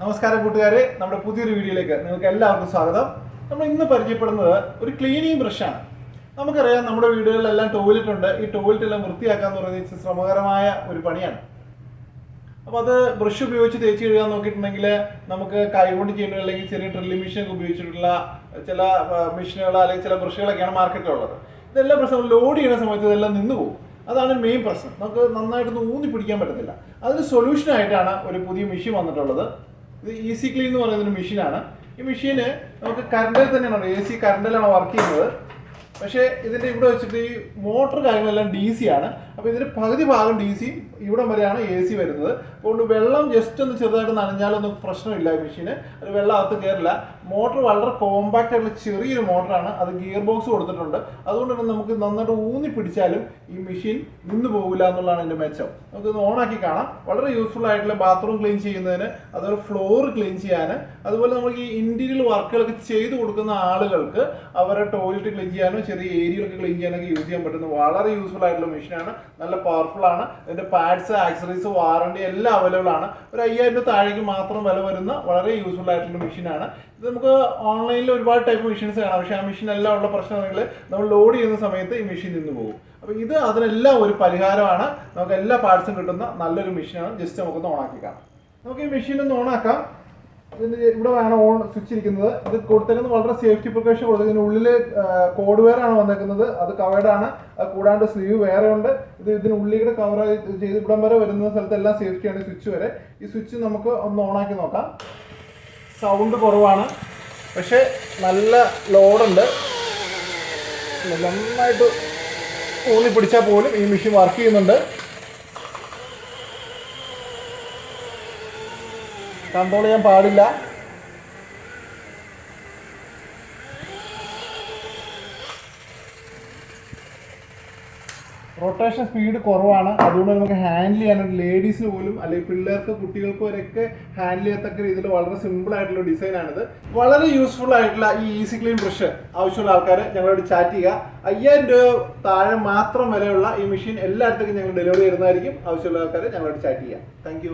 നമസ്കാരം കൂട്ടുകാരെ. നമ്മുടെ പുതിയൊരു വീഡിയോയിലേക്ക് നിങ്ങൾക്ക് എല്ലാവർക്കും സ്വാഗതം. നമ്മൾ ഇന്ന് പരിചയപ്പെടുന്നത് ഒരു ക്ലീനിങ് ബ്രഷാണ് നമുക്കറിയാം നമ്മുടെ വീടുകളിലെല്ലാം ടോയ്ലറ്റ് ഉണ്ട്. ഈ ടോയ്ലറ്റ് എല്ലാം വൃത്തിയാക്കാന്ന് പറയുന്നത് ശ്രമകരമായ ഒരു പണിയാണ്. അപ്പോൾ അത് ബ്രഷ് ഉപയോഗിച്ച് തേച്ച് കഴുകാൻ നോക്കിയിട്ടുണ്ടെങ്കിൽ നമുക്ക് കൈകൊണ്ട് ചെയ്യുന്ന അല്ലെങ്കിൽ ചെറിയ ഡ്രില്ലിംഗ് മെഷീൻ ഒക്കെ ഉപയോഗിച്ചിട്ടുള്ള ചില മെഷീനുകൾ അല്ലെങ്കിൽ ചില ബ്രഷുകളൊക്കെയാണ് മാർക്കറ്റിലുള്ളത് ഇതെല്ലാം പ്രശ്നം ലോഡ് ചെയ്യുന്ന സമയത്ത് ഇതെല്ലാം നിന്ന് പോകും. അതാണ് മെയിൻ പ്രശ്നം. നമുക്ക് നന്നായിട്ടൊന്ന് ഊന്നി പിടിക്കാൻ പറ്റത്തില്ല. അതിന് സൊല്യൂഷനായിട്ടാണ് ഒരു പുതിയ മെഷീൻ വന്നിട്ടുള്ളത്. ഇത് ഈസി ക്ലീൻ എന്ന് പറയുന്ന ഒരു മെഷീനാണ് ഈ മെഷീന് നമുക്ക് കറണ്ടിൽ തന്നെയാണ് എ സി കറണ്ടിലാണ് വർക്ക് ചെയ്യുന്നത്. പക്ഷേ ഇതിന്റെ ഇവിടെ വെച്ചിട്ട് ഈ മോട്ടർ കാര്യങ്ങളെല്ലാം ഡി സി ആണ്. അപ്പോൾ ഇതിന് പകുതി ഭാഗം ഡി സി ഇവിടം വരെയാണ് എ സി വരുന്നത്. അതുകൊണ്ട് വെള്ളം ജസ്റ്റ് ഒന്ന് ചെറുതായിട്ട് നനഞ്ഞാലൊന്നും പ്രശ്നമില്ല മെഷീന് അത് വെള്ളം അകത്ത് കയറില്ല മോട്ടോർ വളരെ കോമ്പാക്റ്റ് ആയിട്ടുള്ള ചെറിയൊരു മോട്ടറാണ് അത് ഗിയർ ബോക്സ് കൊടുത്തിട്ടുണ്ട്. അതുകൊണ്ട് തന്നെ നമുക്ക് നന്നായിട്ട് ഊന്നി പിടിച്ചാലും ഈ മെഷീൻ നിന്ന് പോകില്ല എന്നുള്ളതാണ് എന്റെ മെച്ചം. നമുക്ക് ഇത് ഓണാക്കി കാണാം. വളരെ യൂസ്ഫുൾ ആയിട്ടുള്ള ബാത്റൂം ക്ലീൻ ചെയ്യുന്നതിന് അതുപോലെ ഫ്ലോർ ക്ലീൻ ചെയ്യാൻ അതുപോലെ നമുക്ക് ഈ ഇന്റീരിയൽ വർക്കുകളൊക്കെ ചെയ്തു കൊടുക്കുന്ന ആളുകൾക്ക് അവരുടെ ടോയ്ലറ്റ് ക്ലീൻ ചെയ്യാനോ ചെറിയ ഏരിയകളൊക്കെ ക്ലീൻ ചെയ്യാനൊക്കെ യൂസ് ചെയ്യാൻ പറ്റുന്ന വളരെ യൂസ്ഫുൾ ആയിട്ടുള്ള മെഷീനാണ് നല്ല പവർഫുൾ ആണ്. ഇതിന്റെ പാഡ്സ് ആക്സറീസ് വാറണ്ടി എല്ലാം അവൈലബിൾ ആണ്. ഒരു അയ്യായിരം രൂപ താഴേക്ക് മാത്രം വില വരുന്ന വളരെ യൂസ്ഫുൾ ആയിട്ടുള്ള മെഷീനാണ് ഇത് നമുക്ക് ഓൺലൈനിൽ ഒരുപാട് ടൈപ്പ് മെഷീൻസ് കാണാം. പക്ഷേ ആ മെഷീൻ എല്ലാം ഉള്ള പ്രശ്നമാണെങ്കിൽ നമ്മൾ ലോഡ് ചെയ്യുന്ന സമയത്ത് ഈ മെഷീൻ നിന്ന് പോകും. അപ്പോൾ ഇത് അതിനെല്ലാം ഒരു പരിഹാരമാണ്. നമുക്ക് എല്ലാ പാർട്സും കിട്ടുന്ന നല്ലൊരു മെഷീനാണ് ജസ്റ്റ് നമുക്കൊന്ന് ഓണാക്കി കാണാം. നമുക്ക് ഈ മെഷീൻ ഒന്ന് ഓണാക്കാം ഇവിടെ വേണം ഓൺ സ്വിച്ച് ഇരിക്കുന്നത്. ഇത് കൊടുത്തേക്കുന്നത് വളരെ സേഫ്റ്റി പ്രിക്കോഷൻ കൊടുത്തതിന് ഉള്ളിൽ കോഡ് വെയർ ആണ് വന്നേക്കുന്നത്. അത് കവേർഡ് ആണ്. കൂടാണ്ട് സ്ലീവ് വേറെ ഉണ്ട്. ഇത് ഇതിനുള്ളിൽ കവർ ചെയ്ത് ഇവിടം വരെ വരുന്ന സ്ഥലത്തെല്ലാം സേഫ്റ്റിയാണ് സ്വിച്ച് വരെ. ഈ സ്വിച്ച് നമുക്ക് ഒന്ന് ഓണാക്കി നോക്കാം. സൗണ്ട് കുറവാണ്. പക്ഷേ നല്ല ലോഡുണ്ട് നന്നായിട്ട് ഊന്നി പിടിച്ചാൽ പോലും ഈ മെഷീൻ വർക്ക് ചെയ്യുന്നുണ്ട്. കൺട്രോൾ ചെയ്യാൻ പാടില്ല. റൊട്ടേഷൻ സ്പീഡ് കുറവാണ്. അതുകൊണ്ട് നമുക്ക് ഹാൻഡിൽ ചെയ്യാനായിട്ട് ലേഡീസിന് പോലും അല്ലെങ്കിൽ പിള്ളേർക്ക് കുട്ടികൾക്ക് വരെയൊക്കെ ഹാൻഡിൽ ചെയ്യത്തക്ക രീതിയിൽ വളരെ സിമ്പിൾ ആയിട്ടുള്ള ഡിസൈനാണിത് വളരെ യൂസ്ഫുൾ ആയിട്ടുള്ള ഈ ഈസി ക്ലീൻ ബ്രഷ് ആവശ്യമുള്ള ആൾക്കാർ ഞങ്ങളോട് ചാറ്റ് ചെയ്യുക. അയ്യായിരം രൂപ താഴെ മാത്രം വിലയുള്ള ഈ മെഷീൻ എല്ലായിടത്തേക്കും ഞങ്ങൾ ഡെലിവറി ചെയ്യുന്നതായിരിക്കും ആവശ്യമുള്ള ആൾക്കാർ ഞങ്ങളോട് ചാറ്റ് ചെയ്യുക. താങ്ക്